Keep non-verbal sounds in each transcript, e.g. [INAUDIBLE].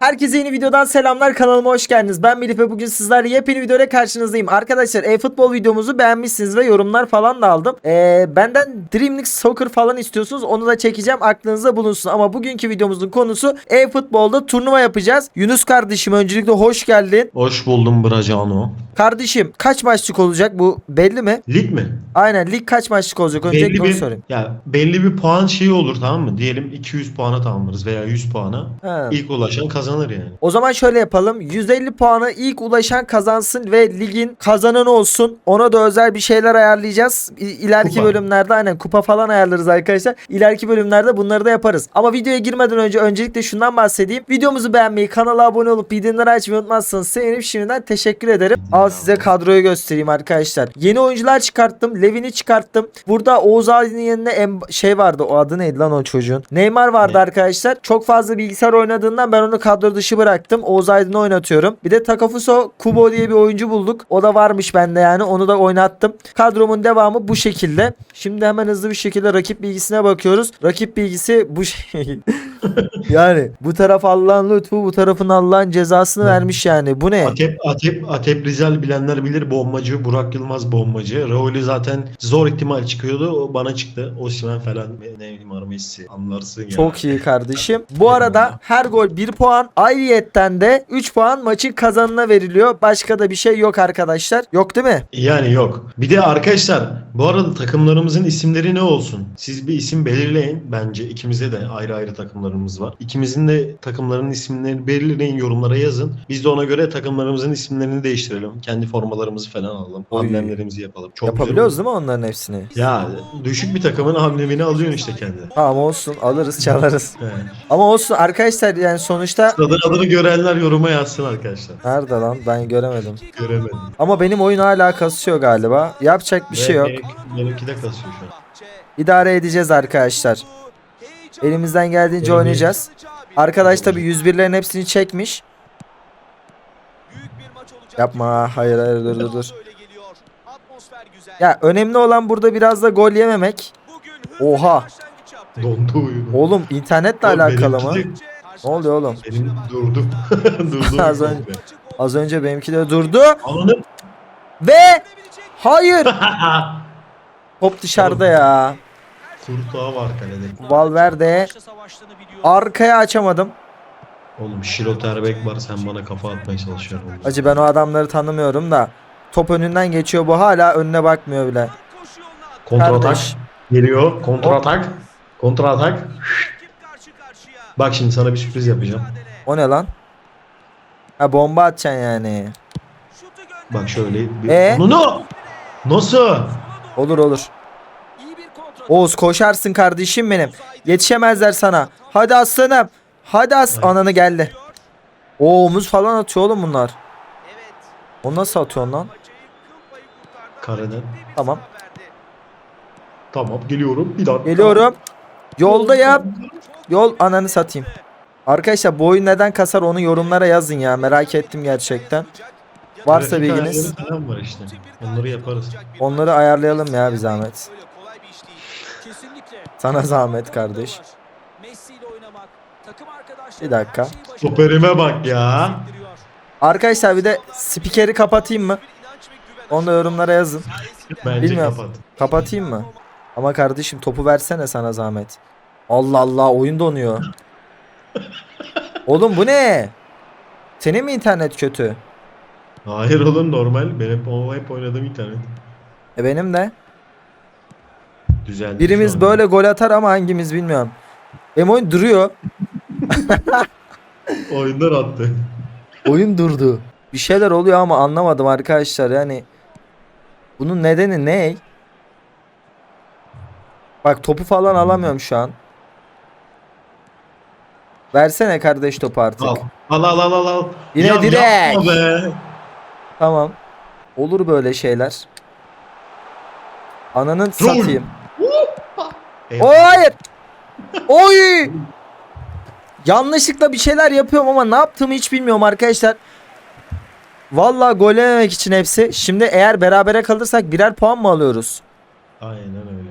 Herkese yeni videodan selamlar kanalıma hoş geldiniz. Ben Melih ve bugün sizlerle yepyeni videoyla karşınızdayım. Arkadaşlar e-futbol videomuzu beğenmişsiniz ve yorumlar falan da aldım. Ee, benden Dream League Soccer falan istiyorsunuz. Onu da çekeceğim aklınızda bulunsun. Ama bugünkü videomuzun konusu e-futbolda turnuva yapacağız. Yunus kardeşim öncelikle hoş geldin. Hoş buldum Bracano. Kardeşim kaç maçlık olacak bu belli mi? Lig mi? Aynen lig kaç maçlık olacak? Öncelikle belli onu bir sorayım. ya belli bir puan şeyi olur tamam mı? Diyelim 200 puana tamamlarız veya 100 puana. Ha. İlk ulaşan kazanır yani. O zaman şöyle yapalım. 150 puana ilk ulaşan kazansın ve ligin kazananı olsun. Ona da özel bir şeyler ayarlayacağız. İ- İleriki Kupa. bölümlerde aynen kupa falan ayarlarız arkadaşlar. İleriki bölümlerde bunları da yaparız. Ama videoya girmeden önce öncelikle şundan bahsedeyim. Videomuzu beğenmeyi, kanala abone olup bildirimleri açmayı unutmazsanız sevinirim. Şimdiden teşekkür ederim. Al size kadroyu göstereyim arkadaşlar. Yeni oyuncular çıkarttım. Levin'i çıkarttım. Burada Oğuz Aydın'ın yerine em- şey vardı. O adı neydi lan o çocuğun? Neymar vardı Ne? arkadaşlar. Çok fazla bilgisayar oynadığından ben onu kadro dışı bıraktım. Oğuz Aydın'ı oynatıyorum. Bir de Takafuso Kubo diye bir oyuncu bulduk. O da varmış bende yani. Onu da oynattım. Kadromun devamı bu şekilde. Şimdi hemen hızlı bir şekilde rakip bilgisine bakıyoruz. Rakip bilgisi bu şey. [LAUGHS] yani bu taraf Allah'ın lütfu, bu tarafın Allah'ın cezasını vermiş yani. Bu ne? Atep, Atep, Atep Rizal bilenler bilir bombacı. Burak Yılmaz bombacı. Raul'i zaten zor ihtimal çıkıyordu. O bana çıktı. Osimhen falan. Ne bileyim Messi. Anlarsın ya. Çok iyi kardeşim. Bu arada her gol 1 puan. Ayrıyetten de 3 puan maçın kazanına veriliyor. Başka da bir şey yok arkadaşlar. Yok değil mi? Yani yok. Bir de arkadaşlar bu arada takımlarımızın isimleri ne olsun? Siz bir isim belirleyin. Bence ikimize de ayrı ayrı takımlarımız var. İkimizin de takımlarının isimlerini belirleyin yorumlara yazın. Biz de ona göre takımlarımızın isimlerini değiştirelim. Kendi formalarımızı falan alalım. Amblemlerimizi yapalım. Çok Yapabiliyoruz değil mi onların hepsini? Ya düşük bir takımın amblemini alıyorsun işte kendi. Tamam olsun alırız çalarız. He. Ama olsun arkadaşlar yani sonuçta Adını, adını görenler yoruma yazsın arkadaşlar. Nerede lan ben göremedim. Göremedim. Ama benim oyun hala kasıyor galiba. Yapacak bir Ve şey yok. Benimki, benimki de kasıyor şu an. İdare edeceğiz arkadaşlar. Elimizden geldiğince Benim- oynayacağız. Arkadaş tabi 101'lerin hepsini çekmiş. Yapma hayır hayır dur dur dur. Ya önemli olan burada biraz da gol yememek. Oha. Dondu oyunu. Oğlum internetle Oğlum alakalı benimki mı? de- Ne oluyor oğlum? Benim durdu. [LAUGHS] durdu. [LAUGHS] Az önce- Az önce benimki de durdu Ananı. ve hayır. [LAUGHS] Top dışarıda ya. Kurtağı var kalede. Valverde arkaya açamadım. Oğlum Şiroterbek var sen bana kafa atmaya çalışıyorsun. Acı ben o adamları tanımıyorum da. Top önünden geçiyor bu hala önüne bakmıyor bile. Kontratak Kardeş. geliyor. Kontratak. Kontratak. Bak şimdi sana bir sürpriz yapacağım. O ne lan? Ha bomba atacaksın yani. Bak şöyle. Bir... Ee? Onu Nasıl? Olur olur. Oğuz koşarsın kardeşim benim. Yetişemezler sana. Hadi aslanım. Hadi as ananı geldi. O omuz falan atıyor oğlum bunlar. O nasıl atıyor lan? Kareden. Tamam. Tamam geliyorum. Bir dakika. Geliyorum. Yolda yap. Yol ananı satayım. Arkadaşlar bu oyun neden kasar onu yorumlara yazın ya. Merak ettim gerçekten. Varsa Grafik bilginiz. ayarları var işte. Onları yaparız. Onları ayarlayalım ya bir zahmet. Sana zahmet kardeş. Bir dakika. Stoperime bak ya. Arkadaşlar bir de spikeri kapatayım mı? Onu da yorumlara yazın. Bence Bilmiyorum. kapat. Kapatayım mı? Ama kardeşim topu versene sana zahmet. Allah Allah oyun donuyor. [LAUGHS] Oğlum bu ne? Senin mi internet kötü? Hayır oğlum normal. Benim hep oynadığım internet. E benim de. Düzeldi. Birimiz böyle gol atar ama hangimiz bilmiyorum. Benim oyun duruyor. [LAUGHS] Oyundan attı. Oyun durdu. Bir şeyler oluyor ama anlamadım arkadaşlar yani. Bunun nedeni ne? Bak topu falan alamıyorum şu an. Versene kardeş topu artık. Al. Al al al al. al. Yine Ya direkt. yapma be. Tamam. Olur böyle şeyler. Ananın satayım. Eyvah. O hayır. Oy. Yanlışlıkla bir şeyler yapıyorum ama ne yaptığımı hiç bilmiyorum arkadaşlar. Vallahi gol yememek için hepsi. Şimdi eğer berabere kalırsak birer puan mı alıyoruz? Aynen öyle.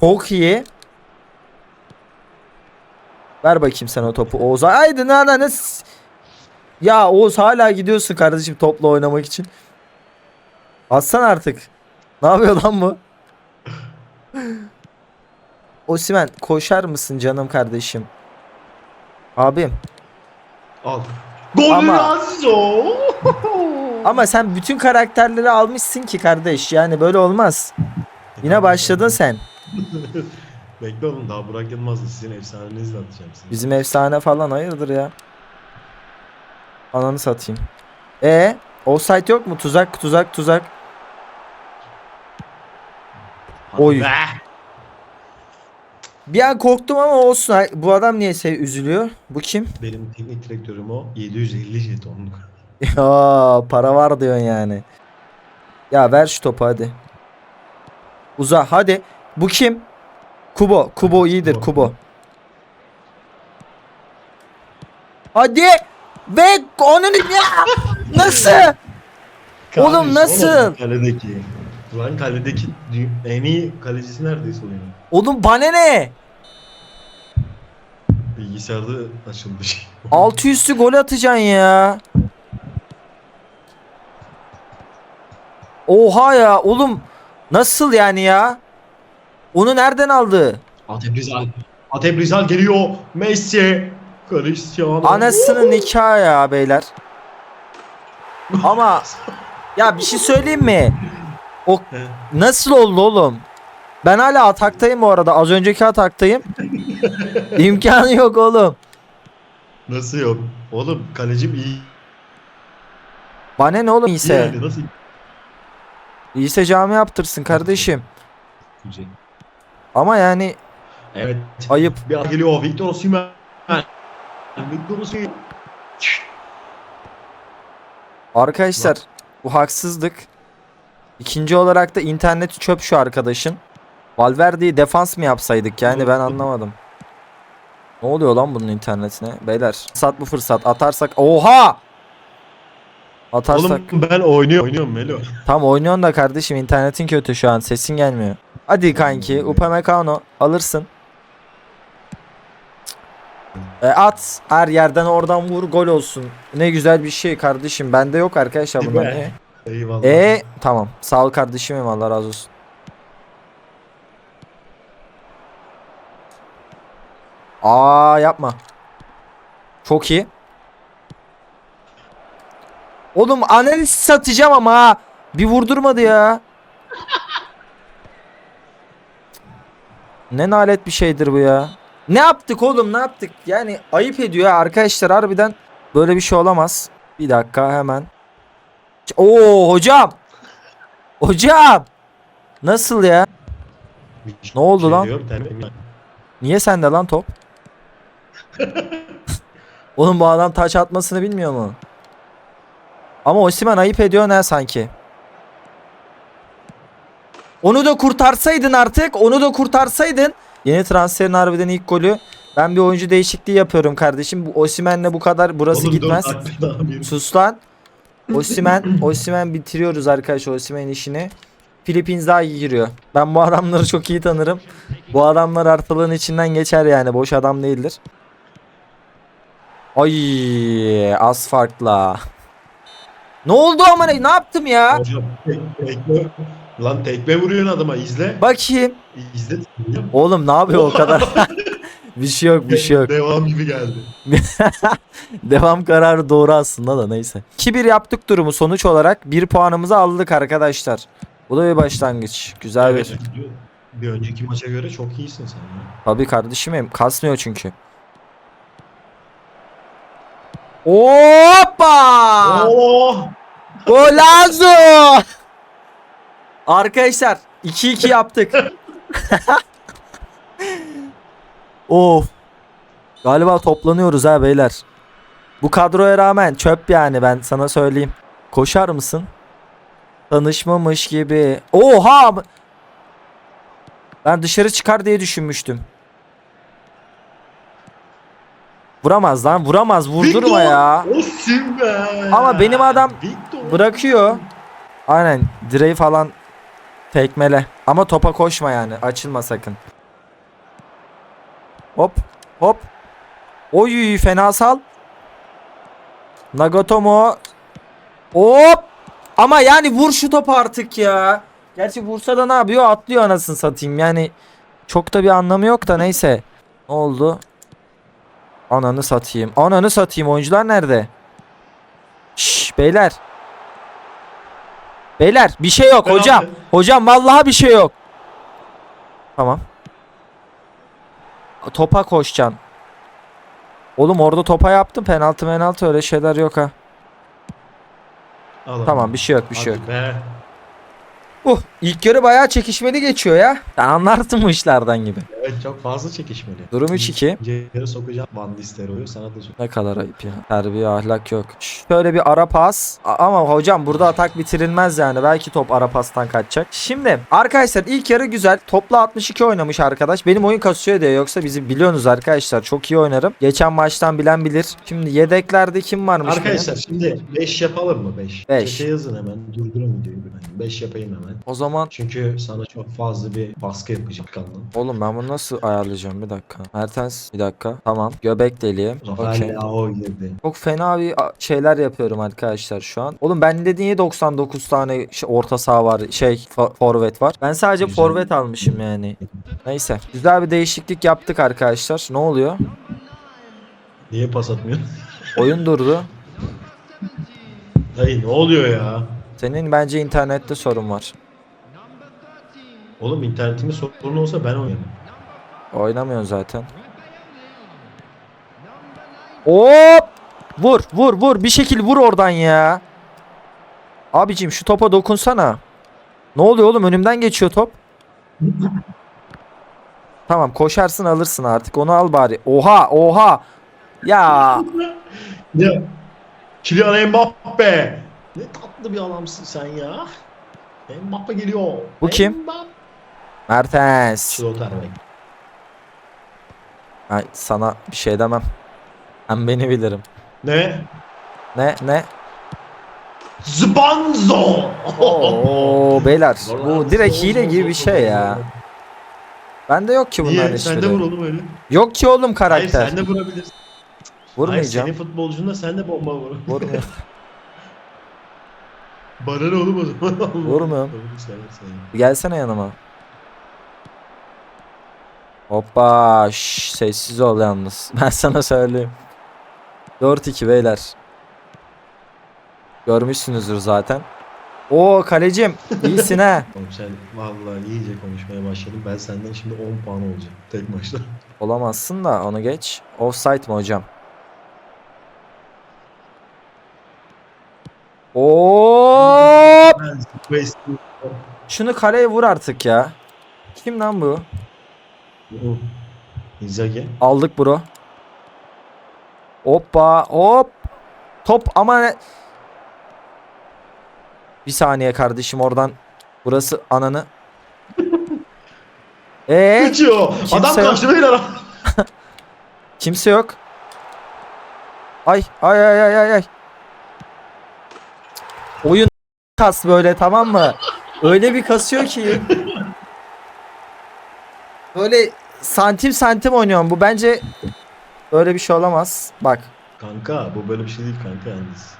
Çok iyi. Ver bakayım sen o topu Oğuz'a. Haydi ananı s- Ya Oğuz hala gidiyorsun kardeşim topla oynamak için. Atsan artık. Ne yapıyor lan bu? [LAUGHS] Osimen koşar mısın canım kardeşim? Abim. Al. Golazo. [LAUGHS] Ama sen bütün karakterleri almışsın ki kardeş. Yani böyle olmaz. Yine başladın sen. [LAUGHS] Bekle oğlum daha Burak Yılmaz'la sizin efsanenizle atacağım sizi. Bizim efsane falan hayırdır ya. Ananı satayım. E offside yok mu? Tuzak tuzak tuzak. Hadi Oy. be. Bir an korktum ama olsun. Ay, Bu adam niye sev üzülüyor? Bu kim? [LAUGHS] Benim teknik direktörüm o 750 jetonluk. Ya para var diyorsun yani. Ya ver şu topu hadi. Uza hadi. Bu kim? Kubo. Kubo iyidir Kubo. Kubo. Hadi. Ve onun ya. Nasıl? Oğlum nasıl? Kaledeki. Ulan kaledeki dü- en iyi kalecisi neredeyse oyunun. Oğlum bana ne? Bilgisayarda açıldı şey. [LAUGHS] Altı üstü gol atacaksın ya. Oha ya oğlum. Nasıl yani ya? Onu nereden aldı? Atep Rizal. Atep Rizal geliyor. Messi. Cristiano. Anasının nikahı ya beyler. Ama ya bir şey söyleyeyim mi? O nasıl oldu oğlum? Ben hala ataktayım bu arada. Az önceki ataktayım. İmkanı yok oğlum. Nasıl yok? Oğlum kalecim iyi. Bana ne oğlum iyi iyiyse? yani, Nasıl İyiyse cami yaptırsın kardeşim. Ama yani Evet. ayıp. Bir an geliyor Victor Osimhen. Victor Osimhen. Arkadaşlar bu haksızlık. İkinci olarak da interneti çöp şu arkadaşın. Valverde'yi defans mı yapsaydık yani ben anlamadım. Ne oluyor lan bunun internetine? Beyler fırsat bu fırsat atarsak oha! Atarsak Oğlum ben oynuyorum. Oynuyorum Melo. tam oynuyorsun da kardeşim internetin kötü şu an sesin gelmiyor. Hadi kanki Upamecano alırsın. E, at her yerden oradan vur gol olsun. Ne güzel bir şey kardeşim. Bende yok arkadaşlar bunlar. Eyvallah. E tamam. Sağ ol kardeşim Allah razı olsun. Aa yapma. Çok iyi. Oğlum analiz satacağım ama ha. Bir vurdurmadı ya. Ne nalet bir şeydir bu ya. Ne yaptık oğlum ne yaptık? Yani ayıp ediyor arkadaşlar harbiden. Böyle bir şey olamaz. Bir dakika hemen. Oo hocam. Hocam. Nasıl ya? Ne oldu şey lan? Niye sende lan top? [LAUGHS] Oğlum bu adam taç atmasını bilmiyor mu? Ama Osimhen ayıp ediyor ne sanki. Onu da kurtarsaydın artık. Onu da kurtarsaydın. Yeni transferin harbiden ilk golü. Ben bir oyuncu değişikliği yapıyorum kardeşim. Bu Osimhen'le bu kadar burası Oğlum gitmez. Sus lan. Osimen, Osimen bitiriyoruz arkadaş Osimen işini. Filipins daha iyi giriyor. Ben bu adamları çok iyi tanırım. Bu adamlar ortalığın içinden geçer yani. Boş adam değildir. Ay az farkla. Ne oldu ama ne, ne yaptım ya? Hocam tek- tekme. Lan tekme vuruyorsun adama izle. Bakayım. İzle. Oğlum ne yapıyor o kadar? [LAUGHS] bir şey yok bir şey yok. Devam gibi geldi. [LAUGHS] Devam kararı doğru aslında da neyse. 2-1 yaptık durumu sonuç olarak. 1 puanımızı aldık arkadaşlar. Bu da bir başlangıç. Güzel bir. Evet, bir önceki maça göre çok iyisin sen ya. Tabii kardeşim benim. Kasmıyor çünkü. Hoppa! Oh! Golazo! Arkadaşlar 2-2 yaptık. [LAUGHS] of. Galiba toplanıyoruz ha beyler. Bu kadroya rağmen çöp yani ben sana söyleyeyim. Koşar mısın? Tanışmamış gibi. Oha! Ben dışarı çıkar diye düşünmüştüm. Vuramaz lan vuramaz vurdurma ya. Ama benim adam Victor. Bırakıyor. Aynen direği falan tekmele. Ama topa koşma yani. Açılma sakın. Hop hop. Oy fena sal. Nagatomo. Hop. Ama yani vur şu topu artık ya. Gerçi vursa da ne yapıyor? Atlıyor anasını satayım. Yani çok da bir anlamı yok da neyse. Ne oldu? Ananı satayım. Ananı satayım. Oyuncular nerede? Şşş beyler. Beyler bir şey yok Penaltı. hocam. Hocam vallahi bir şey yok. Tamam. Topa koşacaksın. Oğlum orada topa yaptım. Penaltı penaltı öyle şeyler yok ha. Al Tamam bir şey yok bir şey yok. Hadi be. Uh ilk yarı bayağı çekişmeli geçiyor ya. Anlarsın bu işlerden gibi. Evet çok fazla çekişmeli. Durum 3-2. İkinci yarı sokacağım Van Nistelrooy'u sana da Ne kadar ayıp ya. Terbiye ahlak yok. Şöyle bir ara pas. A- Ama hocam burada atak bitirilmez yani. Belki top ara pastan kaçacak. Şimdi arkadaşlar ilk yarı güzel. Topla 62 oynamış arkadaş. Benim oyun kasıyor diye. Yoksa bizi biliyorsunuz arkadaşlar. Çok iyi oynarım. Geçen maçtan bilen bilir. Şimdi yedeklerde kim varmış? benim? Arkadaşlar şimdi 5 yapalım mı 5? Beş. Çete yazın hemen durdurun videoyu. 5 yapayım hemen. O zaman Çünkü sana çok fazla bir baskı yapacak kanalım. oğlum ben bunu nasıl ayarlayacağım? Bir dakika. Mertens bir dakika. Tamam. Göbek deliği. Okey. Girdi. Çok fena bir a- şeyler yapıyorum arkadaşlar şu an. Oğlum bende niye 99 tane şey- orta saha var, şey forvet var. Ben sadece Güzel. forvet almışım yani. Neyse. Güzel bir değişiklik yaptık arkadaşlar. Ne oluyor? Niye pas atmıyorsun? [LAUGHS] Oyun durdu. Dayı ne oluyor ya? Senin bence internette sorun var. Oğlum internetimin sorunu olsa ben oynarım. Oynamıyorsun zaten. Hop! Vur, vur, vur. Bir şekil vur oradan ya. Abicim şu topa dokunsana. Ne oluyor oğlum? Önümden geçiyor top. Tamam koşarsın alırsın artık. Onu al bari. Oha, oha. Ya [LAUGHS] Ya Kylian Mbappe. Ne tatlı bir adamsın sen ya. Mbappe geliyor. Bu kim? Mbappe. Mertens. Schlotterbeck. Ay, sana bir şey demem. Ben beni bilirim. Ne? Ne ne? Zbanzo. Oo beyler bu direkt hile gibi bir şey ya. Bende yok ki bunların Niye? Sen de vur hiçbiri. oğlum öyle. Yok ki oğlum Hayır karakter. sen de vurabilirsin. Vurmayacağım. Hayır senin futbolcunda sen de bomba vur. Vurmuyor. [LAUGHS] Bana ne oğlum o zaman? Vurmuyorum. Gelsene yanıma. Hoppa şş, sessiz ol yalnız. [LAUGHS] Ben sana söyleyeyim. 4-2 beyler. Görmüşsünüzdür zaten. Oo kalecim iyisin ha. [LAUGHS] Oğlum sen vallahi iyice konuşmaya başladın. Ben senden şimdi 10 puan olacağım tek maçta. [LAUGHS] Olamazsın da onu geç. Offside mi hocam? Hop! Şunu kaleye vur artık ya. Kim lan bu? Inzaghi. Aldık bro. Hoppa hop. Top ama ne- Bir saniye kardeşim oradan. Burası ananı. [LAUGHS] Ee kimse Adam yok. kaçtı beyler. [LAUGHS] kimse yok. Ay ay ay ay ay ay. Oyun [LAUGHS] kas böyle tamam mı? Öyle bir kasıyor ki. Böyle santim santim oynuyorum. Bu bence öyle bir şey olamaz. Bak. Kanka bu böyle bir şey değil kanka yalnız.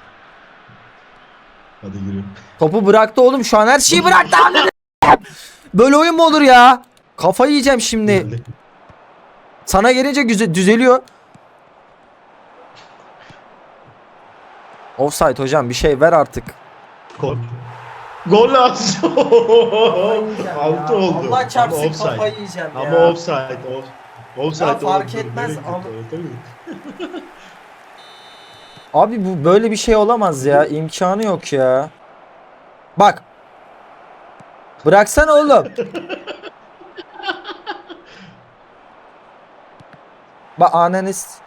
Hadi yürü. Topu bıraktı oğlum şu an her şeyi bıraktı. Böyle oyun mu olur ya? Kafayı yiyeceğim şimdi. Sana gelince güzel düzeliyor. Offside hocam bir şey ver artık. Gol. Gol at. Altı oldu. Allah çarpsın Ama offside. kafayı yiyeceğim Ama ya. offside. Off, offside. Ya fark oldu. etmez Nereye ama-? [LAUGHS] Abi bu böyle bir şey olamaz ya. İmkanı yok ya. Bak. Bıraksana oğlum. [LAUGHS] Bak ananız.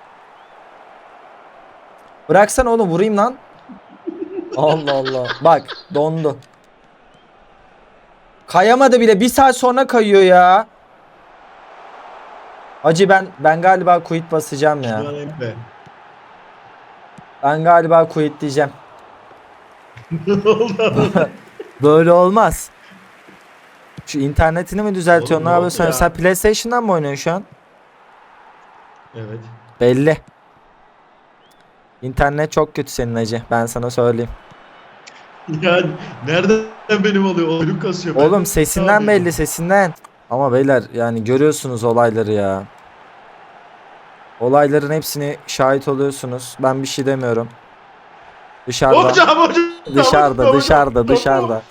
Bıraksana oğlum vurayım lan. [LAUGHS] Allah Allah. Bak dondu. Kayamadı bile. Bir saat sonra kayıyor ya. Acı ben ben galiba quit basacağım ya. Ben galiba quit diyeceğim. [LAUGHS] [LAUGHS] Böyle olmaz. Şu internetini mi düzeltiyorsun? Oğlum Ne yapıyorsun? ya? Sen PlayStation'dan mı oynuyorsun şu an? evet. Belli. İnternet çok kötü senin acı. Ben sana söyleyeyim. [LAUGHS] Yani nereden benim oluyor? Oyun kasıyor. Ben Oğlum de- sesinden Abi. belli sesinden. Ama beyler yani görüyorsunuz olayları ya. Olayların hepsini şahit oluyorsunuz. Ben bir şey demiyorum. Dışarıda. Hocam hocam. Dışarıda, hocam, dışarıda, hocam. dışarıda.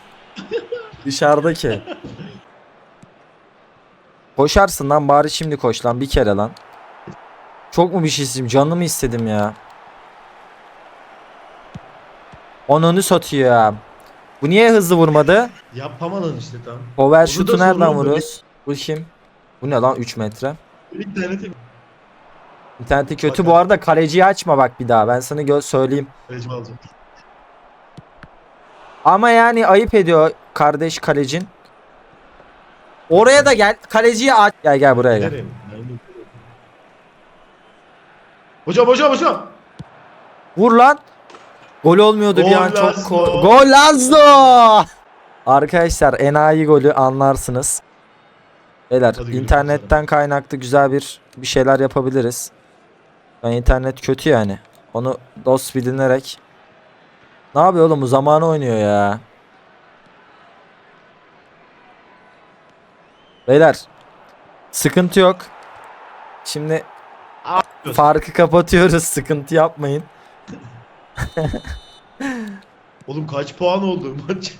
Dışarıdaki. [LAUGHS] Koşarsın lan bari şimdi koş lan bir kere lan. Çok mu bir şey istedim? Canımı istedim ya. Onunu satıyor. Bu niye hızlı vurmadı? [LAUGHS] Yapamadın işte Onu da şutu nereden sorun bu. kim? Bu ne lan 3 metre? İnterneti İnterneti kötü Bakar. bu arada kaleciyi açma bak bir daha ben sana gö- söyleyeyim. Recep alacak. Ama yani ayıp ediyor kardeş kalecin. Oraya da gel kaleciyi aç. Gel gel buraya gel. Nereye? Hocam hocam hocam. Vur lan. Gol olmuyordu bir Gol an çok Lazlo. Gol Lazlo. Arkadaşlar enayi golü anlarsınız. Beyler Hadi internetten kaynaklı güzel bir bir şeyler yapabiliriz. Ben internet kötü yani. Onu dost bilinerek. Ne yapıyor oğlum bu zamanı oynuyor ya. Beyler sıkıntı yok. Şimdi farkı kapatıyoruz [LAUGHS] sıkıntı yapmayın. Oğlum kaç puan oldu [LAUGHS] maç?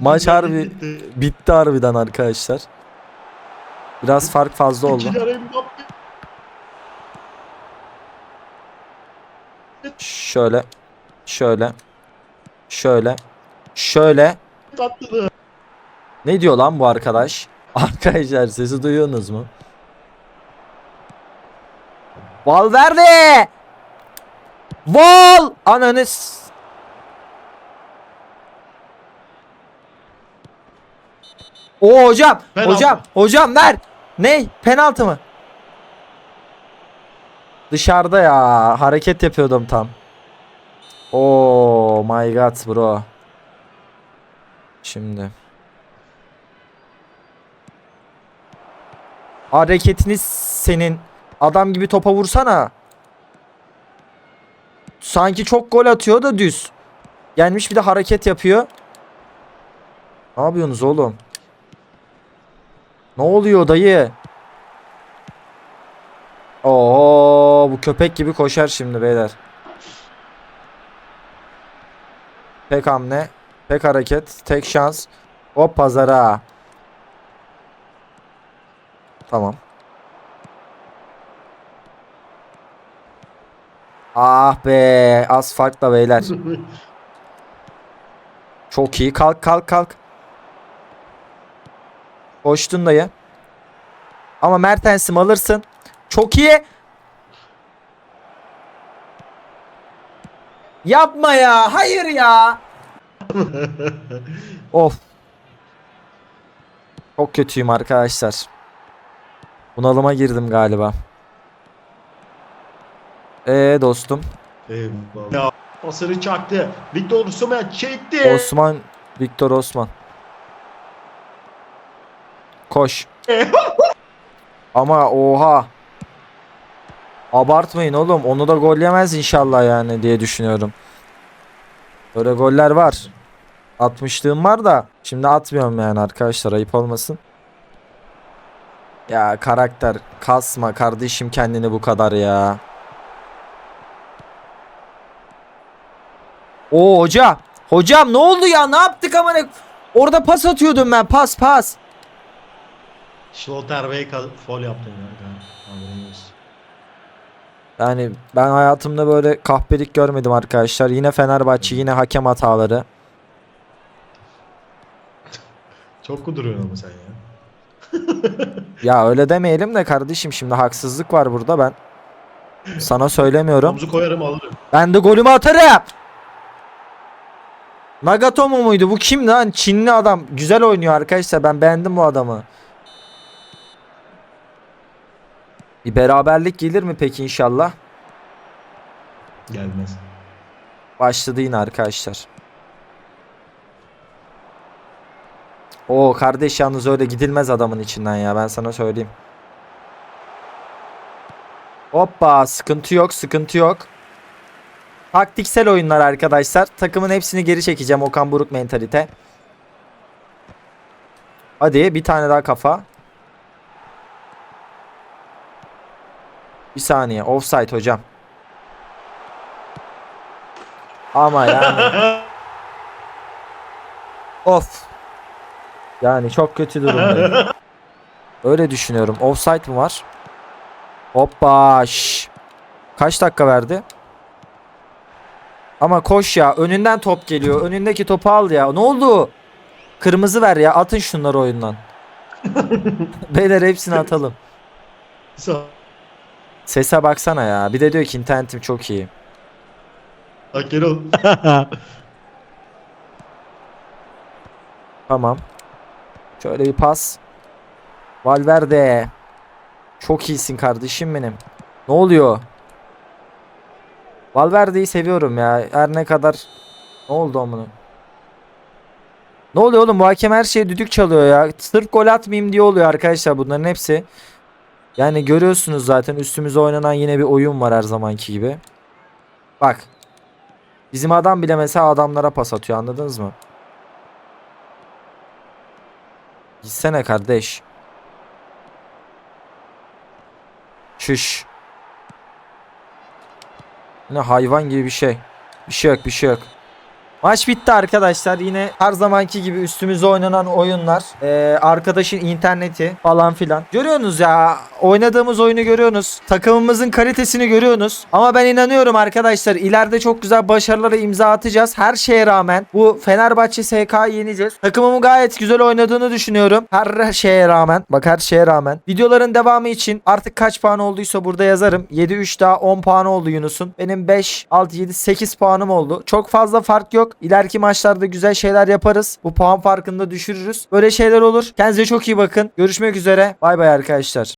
Maç harbi- Gitti. Bitti harbiden arkadaşlar. Biraz fark fazla oldu. Şöyle. Şöyle. Şöyle. Şöyle. Ne diyor lan bu arkadaş? [LAUGHS] Arkadaşlar sesi duyuyorsunuz mu? Valverde! Val! Ananı s- Oo hocam, Penaltı. hocam, hocam ver. Ne? Penaltı mı? Dışarıda ya. Hareket yapıyordum tam. Oh my god bro. Şimdi. Hareketini senin adam gibi topa vursana. Sanki çok gol atıyor da düz. Gelmiş bir de hareket yapıyor. Ne yapıyorsunuz oğlum? Ne oluyor dayı? Oo bu köpek gibi koşar şimdi beyler. Tek hamle, tek hareket, tek şans. Hop pazara. Tamam. Ah be, az farkla beyler. [LAUGHS] Çok iyi. Kalk kalk kalk. Koştun dayı. Ama Mertens'im alırsın. Çok iyi. Yapma ya. Hayır ya. [LAUGHS] of. Çok kötüyüm arkadaşlar. Bunalıma girdim galiba. Ee dostum. Eyvallah. Pasını çaktı. Victor Osimhen çekti. Osman Viktor Osman. Koş. [LAUGHS] Ama oha. Abartmayın oğlum. Onu da gol yemez inşallah yani diye düşünüyorum. Böyle goller var. Atmışlığım var da şimdi atmıyorum yani arkadaşlar ayıp olmasın. Ya karakter kasma kardeşim kendini bu kadar ya. O hoca. Hocam ne oldu ya? Ne yaptık ama ne? Orada pas atıyordum ben. Pas pas. Schlotterbeck foul yaptın ya. Yani ben hayatımda böyle kahpelik görmedim arkadaşlar. Yine Fenerbahçe yine hakem hataları. [LAUGHS] Çok kuduruyorsun ama sen ya. [LAUGHS] Ya öyle demeyelim de kardeşim şimdi haksızlık var burada ben. Sana söylemiyorum. Omuzu koyarım alırım. Ben de golümü atarım. Nagatomo muydu? Bu kim lan? Çinli adam. Güzel oynuyor arkadaşlar. Ben beğendim bu adamı. Bir beraberlik gelir mi peki inşallah? Gelmez. Başladı yine arkadaşlar. O kardeş yalnız öyle gidilmez adamın içinden ya ben sana söyleyeyim. Hoppa sıkıntı yok sıkıntı yok. Taktiksel oyunlar arkadaşlar. Takımın hepsini geri çekeceğim Okan Buruk mentalite. Hadi bir tane daha kafa. Bir saniye. Offside hocam. Ama yani. [LAUGHS] of. Yani çok kötü durumdayım. [LAUGHS] Öyle düşünüyorum. Offside mı var? Hoppa. şş. Kaç dakika verdi? Ama koş ya. Önünden top geliyor. Önündeki topu al ya. Ne oldu? Kırmızı ver ya. Atın şunları oyundan. [LAUGHS] Beyler hepsini atalım. Sese baksana ya. Bir de diyor ki internetim çok iyi. Bak ol. [LAUGHS] Tamam. Şöyle bir pas. Valverde. Çok iyisin kardeşim benim. Ne oluyor? Valverde'yi seviyorum ya. Her ne kadar ne oldu amına? Ne oluyor oğlum? Bu hakem her şeye düdük çalıyor ya. Sırf gol atmayayım diye oluyor arkadaşlar bunların hepsi. Yani görüyorsunuz zaten üstümüze oynanan yine bir oyun var her zamanki gibi. Bak. Bizim adam bile mesela adamlara pas atıyor anladınız mı? Gitsene kardeş. Şuş. Ne hayvan gibi bir şey. Bir şey yok bir şey yok. Maç bitti arkadaşlar. Yine her zamanki gibi üstümüze oynanan oyunlar. Ee, arkadaşın interneti falan filan. Görüyorsunuz ya. Oynadığımız oyunu görüyorsunuz. Takımımızın kalitesini görüyorsunuz. Ama ben inanıyorum arkadaşlar. ileride çok güzel başarılara imza atacağız. Her şeye rağmen bu Fenerbahçe SK'yı yeneceğiz. Takımımın gayet güzel oynadığını düşünüyorum. Her şeye rağmen. Bak her şeye rağmen. Videoların devamı için artık kaç puan olduysa burada yazarım. 7-3 daha 10 puan oldu Yunus'un. Benim 5, 6, 7, 8 puanım oldu. Çok fazla fark yok. İleriki maçlarda güzel şeyler yaparız. Bu puan farkını da düşürürüz. Böyle şeyler olur. Kendinize çok iyi bakın. Görüşmek üzere. Bay bay arkadaşlar.